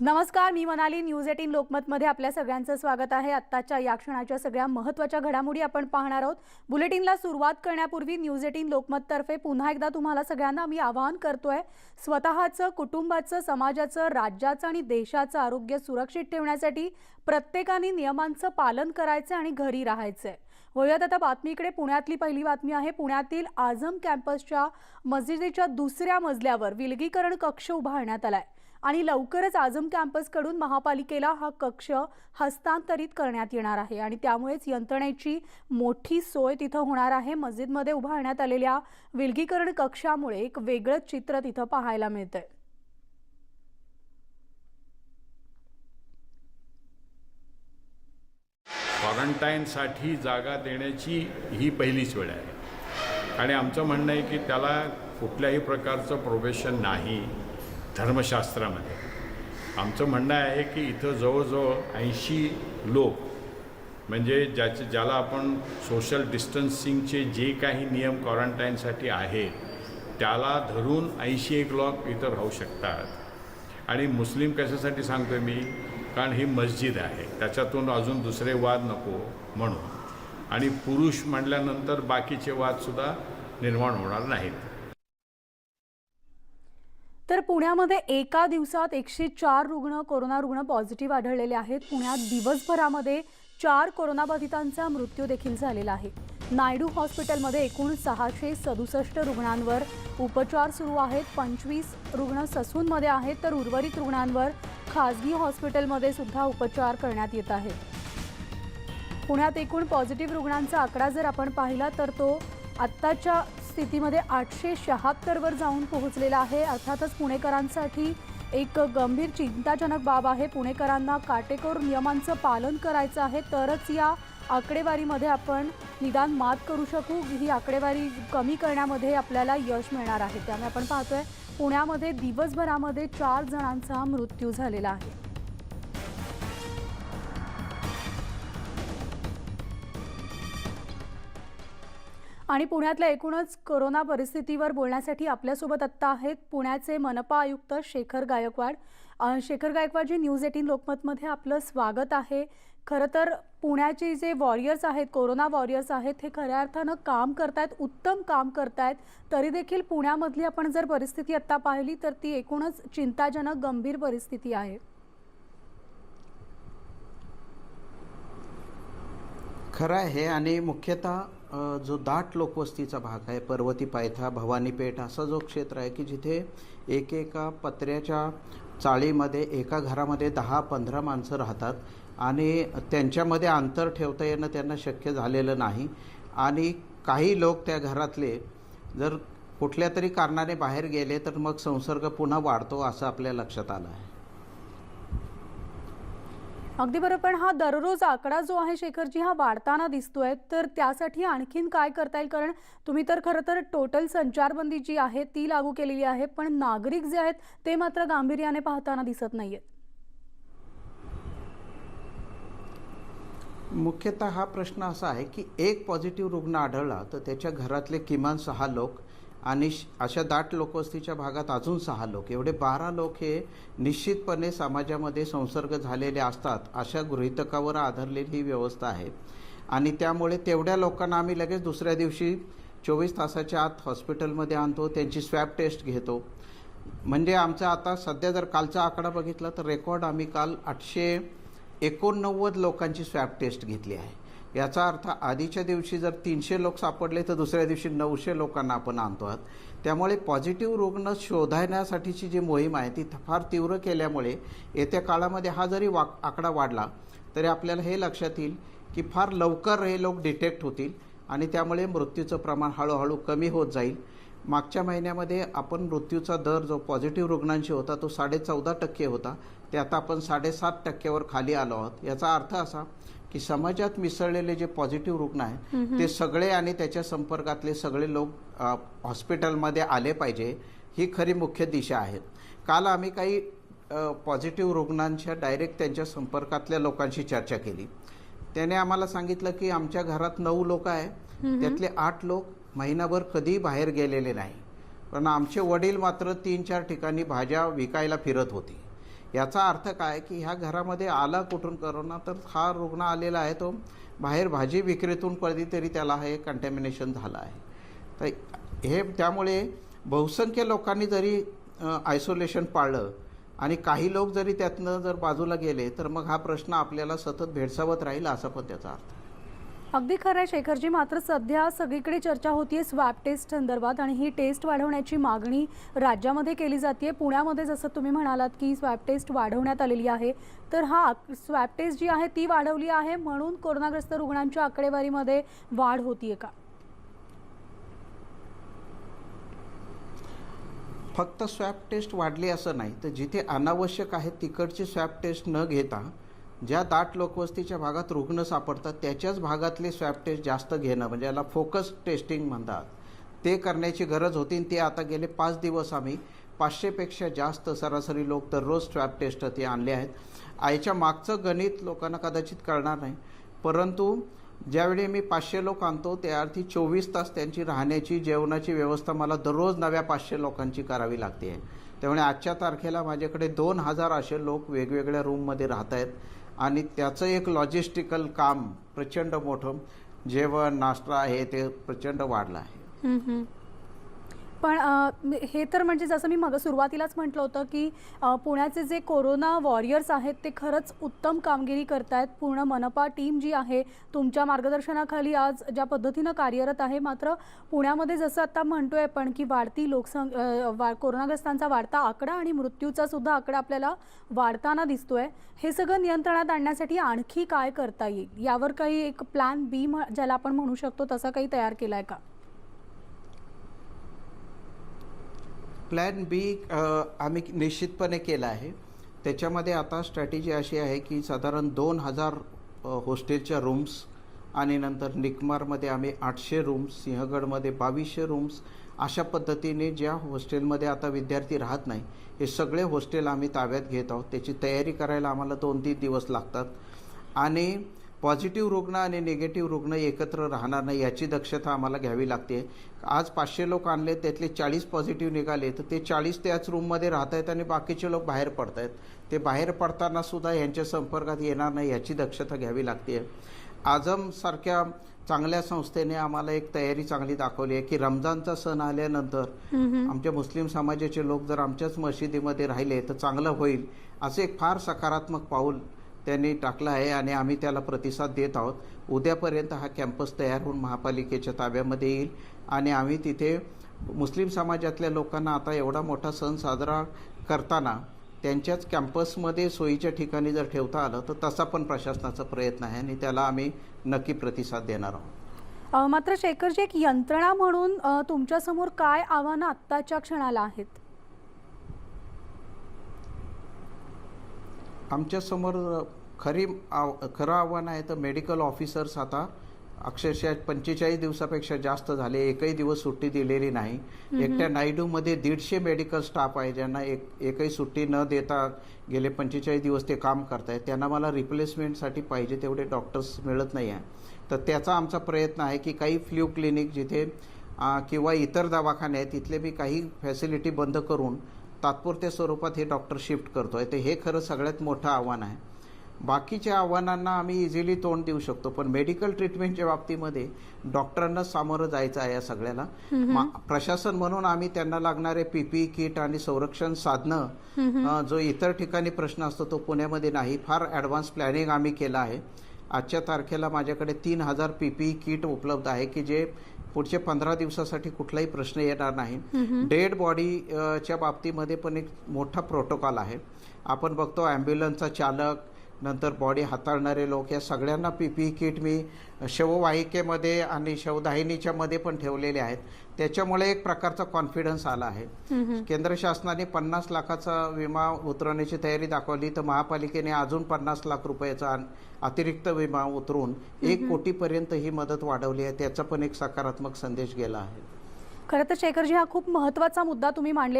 नमस्कार मी Manali news eighteen लोकमतमध्ये आपल्या सगळ्यांचं स्वागत आहे. आत्ताच्या या क्षणाच्या सगळ्या महत्त्वाच्या घडामोडी आपण पाहणार आहोत. बुलेटिनला सुरुवात करण्यापूर्वी न्यूज एटीन लोकमततर्फे पुन्हा एकदा तुम्हाला सगळ्यांना मी आवाहन करतोय स्वतःचं कुटुंबाचं समाजाचं राज्याचं आणि देशाचं आरोग्य सुरक्षित ठेवण्यासाठी प्रत्येकाने नियमांचं पालन करायचं आणि घरी राहायचंय वळूयात आता बातमीकडे पुण्यातली पहिली बातमी आहे. पुण्यातील आझम कॅम्पसच्या मस्जिदीच्या दुसऱ्या मजल्यावर विलगीकरण कक्ष उभारण्यात आलाय. आणि लवकरच आझम कॅम्पसकडून महापालिकेला हा कक्ष हस्तांतरित करण्यात येणार आहे. आणि त्यामुळेच यंत्रणेची मोठी सोय तिथं होणार आहे. मस्जिदमध्ये उभारण्यात आलेल्या विलगीकरण कक्षामुळे एक वेगळंच चित्र तिथं पाहायला मिळतंय. क्वारंटाईनसाठी जागा देण्याची ही पहिलीच वेळ आहे. आणि आमचं म्हणणं आहे की त्याला कुठल्याही प्रकारचं प्रोबेशन नाही. धर्मशास्त्रामध्ये. आमचं म्हणणं आहे की इथं जवळजवळ ऐंशी लोक म्हणजे ज्याचे ज्याला आपण सोशल डिस्टन्सिंगचे जे काही नियम क्वारंटाईनसाठी आहेत त्याला धरून ऐंशी एक लोक इथं राहू शकतात. आणि मुस्लिम कशासाठी सांगतोय मी? कारण ही मस्जिद आहे. त्याच्यातून अजून दुसरे वाद नको म्हणून. आणि पुरुष म्हटल्यानंतर बाकीचे वादसुद्धा निर्माण होणार नाहीत. तर पुण्यामध्ये एका दिवसात एकशे चार रुग्ण कोरोना रुग्ण पॉझिटिव्ह आढळलेले आहेत. पुण्यात दिवसभरामध्ये चार कोरोनाबाधितांचा मृत्यू देखील झालेला आहे. नायडू हॉस्पिटलमध्ये एकूण सहाशे सदुसष्ट रुग्णांवर उपचार सुरू आहेत. पंचवीस रुग्ण ससूनमध्ये आहेत तर उर्वरित रुग्णांवर खासगी हॉस्पिटलमध्ये सुद्धा उपचार करण्यात येत आहेत. पुण्यात एकूण पॉझिटिव्ह रुग्णांचा आकडा जर आपण पाहिला तर तो आत्ताच्या स्थितीमध्ये आठशे शहात्तरवर जाऊन पोहोचलेला आहे. अर्थातच पुणेकरांसाठी एक गंभीर चिंताजनक बाब आहे. पुणेकरांना काटेकोर नियमांचं पालन करायचं आहे. तरच या आकडेवारीमध्ये आपण निदान मात करू शकू. ही आकडेवारी कमी करण्यामध्ये आपल्याला यश मिळणार आहे. त्यामुळे आपण पाहतोय पुण्यामध्ये दिवसभरामध्ये चार जणांचा मृत्यू झालेला आहे. आणि पुण्यातल्या एकूणच कोरोना परिस्थितीवर बोलण्यासाठी आपल्यासोबत आत्ता आहेत पुण्याचे मनपा आयुक्त शेखर गायकवाड. शेखर शेखर गायकवाडजी न्यूज एटीन लोकमतमध्ये आपलं स्वागत आहे. खरं तर पुण्याचे जे वॉरियर्स आहेत कोरोना वॉरियर्स आहेत हे खऱ्या अर्थानं काम करतायत उत्तम काम करतायत. तरी देखील पुण्यामधली आपण जर परिस्थिती आत्ता पाहिली तर ती एकूणच चिंताजनक गंभीर परिस्थिती आहे. खरं आहे आणि मुख्यतः जो दाट लोकवस्तीचा भाग आहे पर्वती पायथा भवानीपेठ असा जो क्षेत्र आहे की जिथे एक एका पत्र्याच्या चाळीमध्ये एका घरामध्ये दहा पंधरा माणसं राहतात आणि त्यांच्यामध्ये अंतर ठेवता येणं त्यांना शक्य झालेलं नाही. आणि काही लोक त्या घरातले जर कुठल्या तरी कारणाने बाहेर गेले तर मग संसर्ग पुन्हा वाढतो असं आपल्या लक्षात आलं आहे. अगदी बरोबर पण हा दररोज आकडा जो आहे शेखरजी हा वाढताना दिसतोय. तर त्यासाठी आणखीन काय करता येईल? कारण तुम्ही तर खरं तर टोटल संचारबंदी जी आहे ती लागू केलेली आहे पण नागरिक जे आहेत ते मात्र गांभीर्याने पाहताना दिसत नाहीयेत. मुख्यतः हा प्रश्न असा आहे की एक पॉझिटिव्ह रुग्ण आढळला तर त्याच्या घरातले किमान सहा लोक आणि श- अशा दाट लोकवस्तीच्या भागात अजून सहा लोक. एवढे बारा लोक हे निश्चितपणे समाजामध्ये संसर्ग झालेले असतात अशा गृहितकावर आधारलेली ही व्यवस्था आहे. आणि त्यामुळे तेवढ्या लोकांना आम्ही लगेच दुसऱ्या दिवशी चोवीस तासाच्या आत हॉस्पिटलमध्ये आणतो त्यांची स्वॅब टेस्ट घेतो. म्हणजे आमचा आता सध्या जर कालचा आकडा बघितला तर रेकॉर्ड आम्ही काल आठशे एकोणनव्वद लोकांची स्वॅब टेस्ट घेतली आहे. याचा अर्थ आधीच्या दिवशी जर तीनशे लोक सापडले तर दुसऱ्या दिवशी नऊशे लोकांना आपण आणतो आहात. त्यामुळे पॉझिटिव्ह रुग्ण शोधण्यासाठीची जी मोहीम आहे ती फार तीव्र केल्यामुळे येत्या काळामध्ये हा जरी वा आकडा वाढला तरी आपल्याला हे लक्षात येईल की फार लवकर हे लोक डिटेक्ट होतील आणि त्यामुळे मृत्यूचं प्रमाण हळूहळू कमी होत जाईल. मागच्या महिन्यामध्ये आपण मृत्यूचा दर जो पॉझिटिव्ह रुग्णांशी होता तो साडे चौदा टक्के होता. ते आता आपण साडेसात टक्क्यावर खाली आलो आहोत. याचा अर्थ असा की समाजात मिसळलेले जे पॉझिटिव्ह रुग्ण आहेत ते सगळे आणि त्याच्या संपर्कातले सगळे लोक हॉस्पिटलमध्ये आले पाहिजे ही खरी मुख्य दिशा आहे. काल आम्ही काही पॉझिटिव्ह रुग्णांच्या डायरेक्ट त्यांच्या संपर्कातल्या लोकांशी चर्चा केली. त्याने आम्हाला सांगितलं की आमच्या घरात नऊ लोक आहे त्यातले आठ लोक महिनाभर कधीही बाहेर गेलेले नाही. पण आमचे वडील मात्र तीन चार ठिकाणी भाज्या विकायला फिरत होते. याचा अर्थ काय की ह्या घरामध्ये आला कुठून करोना तर हा रुग्ण आलेला आहे तो बाहेर भाजी विक्रीतून कधीतरी त्याला हे कंटॅमिनेशन झालं आहे तर हे त्यामुळे बहुसंख्य लोकांनी जरी आयसोलेशन पाळलं आणि काही लोक जरी त्यातनं जर बाजूला गेले तर मग हा प्रश्न आपल्याला सतत भेडसावत राहील असा पण त्याचा अर्थ आहे. अगदी खरं आहे शेखरजी. मात्र सध्या सगळीकडे चर्चा होतीये स्वॅब टेस्ट संदर्भात आणि ही टेस्ट वाढवण्याची मागणी राज्यामध्ये केली जाते पुण्यामध्ये जसं तुम्ही म्हणालात की स्वॅब टेस्ट वाढवण्यात आलेली आहे तर हा स्वॅब टेस्ट जी आहे ती वाढवली आहे म्हणून कोरोनाग्रस्त रुग्णांच्या आकडेवारीमध्ये वाढ होतीये का? फक्त स्वॅब टेस्ट वाढली असं नाही तर जिथे अनावश्यक आहे तिकडची स्वॅब टेस्ट न घेता ज्या दाट लोकवस्तीच्या भागात रुग्ण सापडतात त्याच्याच भागातले स्वॅब टेस्ट जास्त घेणं म्हणजे याला फोकस टेस्टिंग म्हणतात. ते करण्याची गरज होती ते आता गेले पाच दिवस आम्ही पाचशेपेक्षा जास्त सरासरी लोक दररोज स्वॅब टेस्ट ते आणले आहेत. आईच्या मागचं गणित लोकांना कदाचित कळणार नाही परंतु ज्यावेळी मी पाचशे लोक आणतो त्याअर्थी चोवीस तास त्यांची राहण्याची जेवणाची व्यवस्था मला दररोज नव्या पाचशे लोकांची करावी लागते. आहे त्यामुळे आजच्या तारखेला माझ्याकडे दोन हजार असे लोक वेगवेगळ्या रूममध्ये राहत आहेत आणि त्याचं एक लॉजिस्टिकल काम प्रचंड मोठं जेवण नाश्ता आहे ते प्रचंड वाढलं आहे. पण हे तर म्हणजे जसं मी मग सुरुवातीलाच म्हटलं होतं की पुण्याचे जे कोरोना वॉरियर्स आहेत ते खरंच उत्तम कामगिरी करतायत. पूर्ण मनपा टीम जी आहे तुमच्या मार्गदर्शनाखाली आज ज्या पद्धतीनं कार्यरत आहे मात्र पुण्यामध्ये जसं आता म्हणतोय आपण की वाढती लोकसं वा कोरोनाग्रस्तांचा वाढता आकडा आणि मृत्यूचा सुद्धा आकडा आपल्याला वाढताना दिसतोय. हे सगळं नियंत्रणात आणण्यासाठी आणखी काय करता येईल? यावर काही एक प्लॅन बी ज्याला आपण म्हणू शकतो तसा काही तयार केलाय का? प्लॅन बी आम्ही निश्चितपणे केला आहे. त्याच्यामध्ये आता स्ट्रॅटेजी अशी आहे की साधारण दोन हजार हॉस्टेलच्या रूम्स आणि नंतर निकमारमध्ये आम्ही आठशे रूम्स सिंहगडमध्ये बावीसशे रूम्स अशा पद्धतीने ज्या हॉस्टेलमध्ये आता विद्यार्थी राहत नाही हे सगळे हॉस्टेल आम्ही ताब्यात घेत आहोत. त्याची तयारी करायला आम्हाला दोन तीन दिवस लागतात. आणि पॉझिटिव्ह रुग्ण आणि निगेटिव्ह रुग्ण एकत्र राहणार नाही याची दक्षता आम्हाला घ्यावी लागते. आज पाचशे लोक आणले त्यातले चाळीस पॉझिटिव्ह निघाले तर ते चाळीस त्याच रूममध्ये राहत आहेत आणि बाकीचे लोक बाहेर पडत आहेत. ते बाहेर पडताना सुद्धा यांच्या संपर्कात येणार नाही याची दक्षता घ्यावी लागते. आजमसारख्या चांगल्या संस्थेने आम्हाला एक तयारी चांगली दाखवली आहे की रमजानचा सण आल्यानंतर आमच्या मुस्लिम समाजाचे लोक जर आमच्याच मशिदीमध्ये राहिले तर चांगलं होईल असं एक फार सकारात्मक पाऊल त्यांनी टाकला आहे आणि आम्ही त्याला प्रतिसाद देत आहोत. उद्यापर्यंत हा कॅम्पस तयार होऊन महापालिकेच्या ताब्यामध्ये येईल. आणि आम्ही तिथे मुस्लिम समाजातल्या लोकांना आता एवढा मोठा सण साजरा करताना त्यांच्याच कॅम्पसमध्ये सोयीच्या ठिकाणी जर ठेवता आलं तर तसा पण प्रशासनाचा प्रयत्न आहे आणि त्याला आम्ही नक्की प्रतिसाद देणार आहोत. मात्र शेखरजी एक यंत्रणा म्हणून तुमच्यासमोर काय आव्हानं आत्ताच्या क्षणाला आहेत? आमच्यासमोर खरी आव खरं आव्हान आहे तर मेडिकल ऑफिसर्स आता अक्षरशः पंचेचाळीस दिवसापेक्षा जास्त झाले एकही दिवस सुट्टी दिलेली नाही. एकट्या नायडूमध्ये दीडशे मेडिकल स्टाफ आहे ज्यांना एक एकही सुट्टी न देता गेले पंचेचाळीस दिवस ते काम करतायत. त्यांना मला रिप्लेसमेंटसाठी पाहिजे तेवढे डॉक्टर्स मिळत नाही आहे. तर त्याचा आमचा प्रयत्न आहे की काही फ्ल्यू क्लिनिक जिथे किंवा इतर दवाखाने आहेत तिथले मी काही फॅसिलिटी बंद करून तात्पुरत्या स्वरूपात हे डॉक्टर शिफ्ट करतो आहे तर हे खरं सगळ्यात मोठं आव्हान आहे. बाकीच्या आव्हानांना आम्ही इझिली तोंड देऊ शकतो पण मेडिकल ट्रीटमेंटच्या बाबतीमध्ये डॉक्टरांना सामोरं जायचं आहे या सगळ्याला. प्रशासन म्हणून आम्ही त्यांना लागणारे पीपी किट आणि संरक्षण साधनं जो इतर ठिकाणी प्रश्न असतो तो पुण्यामध्ये नाही फार ॲडव्हान्स प्लॅनिंग आम्ही केलं आहे. आजच्या तारखेला माझ्याकडे तीन हजार पी पी किट उपलब्ध आहे की जे पुढच्या पंधरा दिवसासाठी कुठलाही प्रश्न येणार नाही. डेड बॉडीच्या बाबतीमध्ये पण एक मोठा प्रोटोकॉल आहे. आपण बघतो ॲम्ब्युलन्सचा चालक नंतर बॉडी हाताळणारे लोक या सगळ्यांना पी पी किट मी शववाहिकेमध्ये आणि शवदाहिनीच्या मध्ये पण ठेवलेले आहेत. त्याच्यामुळे एक प्रकारचा कॉन्फिडन्स आला आहे. केंद्र शासनाने पन्नास लाखाचा विमा उतरवण्याची तयारी दाखवली तर महापालिकेने अजून पन्नास लाख रुपयाचा अतिरिक्त विमा उतरून एक कोटीपर्यंत ही मदत वाढवली आहे. त्याचा पण एक सकारात्मक संदेश गेला आहे. खरं तर शेखरजी हा खूप महत्त्वाचा मुद्दा तुम्ही मांडलेला